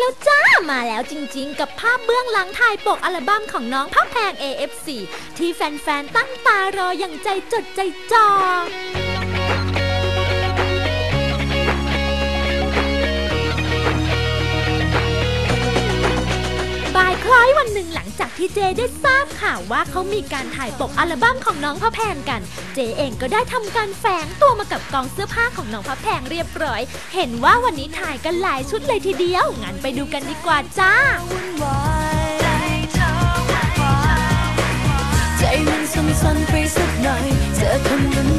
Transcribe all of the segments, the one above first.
แล้วจ้ามาแล้วจริงๆ กับภาพเบื้องหลังถ่ายปกอัลบั้มของน้องพับแพง AFC ที่แฟนๆ ตั้งตารออย่างใจจดใจจ่อ พี่เจได้ทราบข่าวว่าเขามีการถ่ายปกอัลบั้มของน้องพระแพงกัน เจเองก็ได้ทำการแฝงตัวมากับกองเสื้อผ้าของน้องพระแพงเรียบร้อย เห็นว่าวันนี้ถ่ายกันหลายชุดเลยทีเดียว งั้นไปดูกันดีกว่าจ้าใจมันสั่นๆไปสักหน่อยเจอคน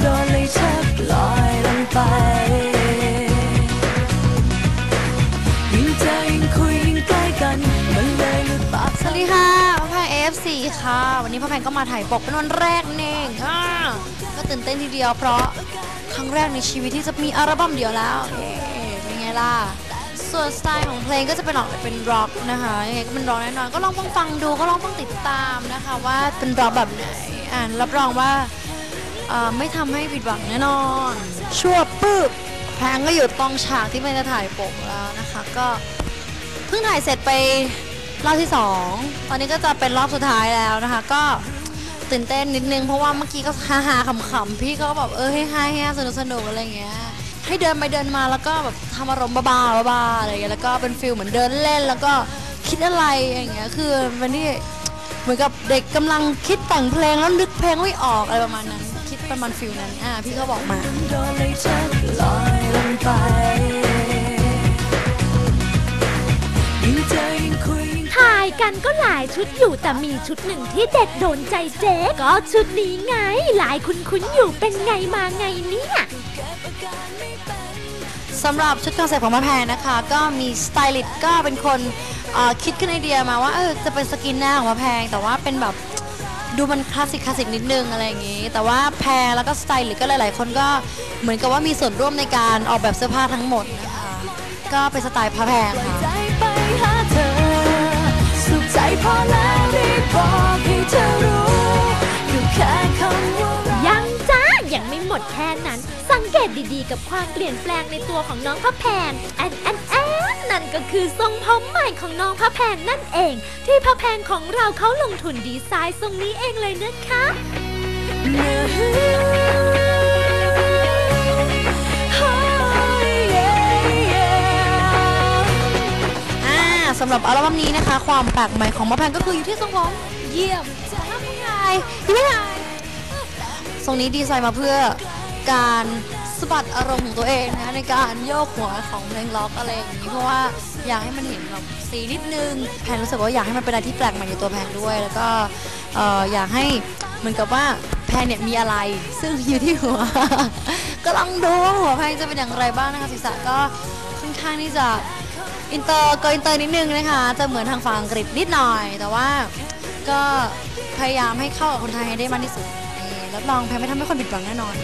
พ่อแพง AFC ค่ะ วันนี้พ่อแพงก็มาถ่ายปกเป็นวันแรกนี่เองอ่าก็ตื่นเต้นทีเดียวเพราะครั้งแรกในชีวิตที่จะมีอัลบั้มเดียวแล้วเอ๊เป็นไงล่ะ ส่วนสไตล์ของเพลงก็จะเป็นออกเป็นร็อกนะคะยังไงก็เป็นร็อกแน่นอนก็ลองฟังฟังดูก็ลองฟังติดตามนะคะว่าเป็นร็อกแบบไหนอ่านรับรองว่าไม่ทำให้ผิดหวังแน่นอน ชั่วปึ๊บแพงก็อยู่ตรงฉากที่มันจะถ่ายปกแล้วนะคะ ก็เพิ่งถ่ายเสร็จไป รอบที่ 2 ตอนนี้ก็จะเป็นรอบสุดท้ายแล้วนะคะ ก็ตื่นเต้นนิดนึงเพราะว่าเมื่อกี้ก็ฮาฮาๆขำๆพี่ก็แบบเออให้ฮาให้สนุกสนุกอะไรอย่างเงี้ยให้เดินไปเดินมาแล้วก็แบบทำอารมณ์บ้าๆบ้าๆอะไรอย่างเงี้ยแล้วก็เป็นฟิลเหมือนเดินเล่นแล้วก็คิดอะไรอย่างเงี้ยคือมันนี่เหมือนกับเด็กกำลังคิดแต่งเพลงแล้วนึกเพลงไม่ออกอะไรประมาณนั้น คิดประมาณฟิลนั้นอ่าพี่ก็บอกมาไปยิ่งเจอยิ่งคุย กันก็หลายชุดอยู่แต่มีชุดหนึ่งที่เด็ดโดนใจเจ๊ก็ชุดนี้ไง หลายคุ้นๆอยู่เป็นไงมาไงเนี่ยสำหรับชุดคอนเซ็ปต์ของมะแพงนะคะ ก็มีสไตลิสต์ก็เป็นคนคิดขึ้นไอเดียมาว่าเออจะเป็นสกินหน้าของมะแพง แต่ว่าเป็นแบบดูมันคลาสสิกคลาสสิกนิดนึงอะไรอย่างงี้ แต่ว่าแพรแล้วก็สไตลิสต์ก็หลายๆ คนก็เหมือนกับว่ามีส่วนร่วมในการออกแบบเสื้อผ้าทั้งหมดนะคะก็เป็นสไตล์พระแพงค่ะ หมดแค่นั้น สังเกตดีๆ กับความเปลี่ยนแปลงในตัวของน้องพระแพงแอนแอนแอนนั่นก็คือทรงผมใหม่ของน้องพระแพงนั่นเอง ที่พระแพงของเราเขาลงทุนดีไซน์ทรงนี้เองเลยนะคะอ่าสำหรับอัลบั้มนี้นะคะ ความแปลกใหม่ของมะแพงก็คืออยู่ที่ทรงผมเยี่ยมจ้ายที่ไม่ชาย ทรงนี้ดีไซน์มาเพื่อการสะบัดอารมณ์ของตัวเองนะในการโยกหัวของเพลงล็อกอะไรอย่างนี้เพราะว่าอยากให้มันเห็นแบบสีนิดนึงแพนรู้สึกว่าอยากให้มันเป็นอะไรที่แปลกใหม่ในตัวแพนด้วย แล้วก็เอ่อยากให้เหมือนกับว่าแพนเนี่ยมีอะไร ซึ่งอยู่ที่หัว ก็ลองดูว่าหัวแพนจะเป็นอย่างไรบ้างนะคะศีรษะก็ค่อนข้างที่จะอินเตอร์ก็อินเตอร์นิดนึงนะคะจะเหมือนทางฝั่งอังกฤษนิดหน่อย แต่ว่าก็พยายามให้เข้ากับคนไทยให้ได้มากที่สุด รับรองแพนไม่ทำให้คนผิดหวังแน่นอน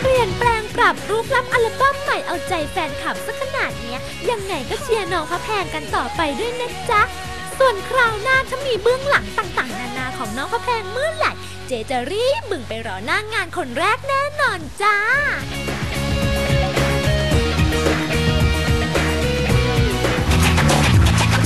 เปลี่ยนแปลงปรับรูปลักษณ์อัลบั้มใหม่เอาใจแฟนคลับสักขนาดเนี้ย ยังไงก็เชียร์น้องพระแพงกันต่อไปด้วยนะจ๊ะ ส่วนคราวหน้าถ้ามีเบื้องหลังต่างๆ นานาของน้องพระแพงเมื่อไหร่ เจจะรีบบึงไปรอหน้างานคนแรกแน่นอนจ้า